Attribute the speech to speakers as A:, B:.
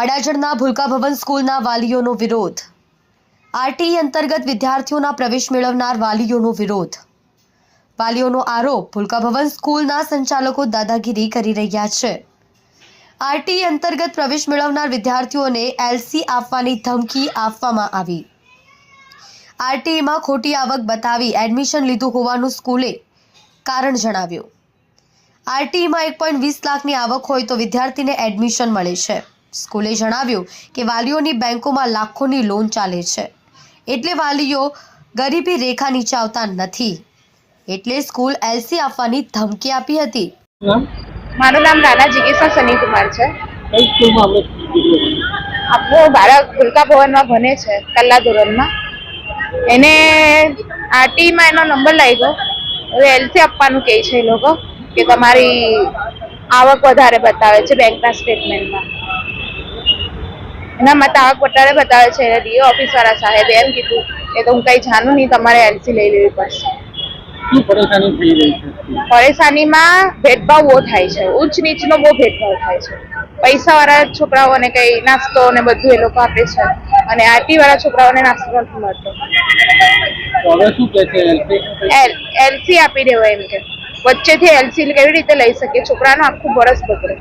A: અડાજણના ભૂલકા ભવન સ્કૂલના વાલીઓનો વિરોધ. આરટીઈ અંતર્ગત વિદ્યાર્થીઓના પ્રવેશ મેળવનાર વાલીઓનો વિરોધ. વાલીઓનો આરોપ ભૂલકા ભવન સ્કૂલના સંચાલકો દાદાગીરી કરી રહ્યા છે. આરટીઈ અંતર્ગત પ્રવેશ મેળવનાર વિદ્યાર્થીઓને એલસી આપવાની ધમકી આપવામાં આવી. આરટીઈમાં ખોટી આવક બતાવી એડમિશન લીધું હોવાનું સ્કૂલે કારણ જણાવ્યું. આરટીઈમાં એક પોઈન્ટ વીસ લાખની આવક હોય તો વિદ્યાર્થીને એડમિશન મળે છે. સ્કૂલે જણાવ્યું કે વાલીઓની બેંકોમાં લાખોની લોન ચાલે છે. એટલે વાલીઓ ગરીબી રેખા નીચે આવતા નથી. એટલે સ્કૂલ એલસી આપવાની ધમકી આપી હતી.
B: મારું નામ રાણા જિગીસા સનીકુમાર છે.
C: આપણે
B: બાળક ભૂલકા ભવનમાં ભણે છે કલ્લા ધોરણમાં. એને આરટીમાં એનો નંબર લાગ્યો. હવે એલસી આપવાનું કહે છે એ લોકો કે તમારી આવક વધારે બતાવે છે બેંકના સ્ટેટમેન્ટમાં એના માટે આવક વધારે બતાવે છે ડીઓ ઓફિસવાળા સાહેબે એમ કીધું કે તો હું કંઈ જાણું નહીં તમારે એલસી લઈ લેવી પડશે. પરેશાનીમાં ભેદભાવ બહુ થાય છે ઉચ્ચ નીચનો બહુ ભેદભાવ થાય છે. પૈસાવાળા છોકરાઓને કઈ નાસ્તો ને બધું એ લોકો આપે છે અને આરટી વાળા છોકરાઓને નાસ્તો નથી મળતો.
C: એલસી
B: એલ એલસી આપી દેવો એમ કે. વચ્ચેથી એલસી કેવી રીતે લઈ શકે? છોકરાનું આખું વરસ બગડે.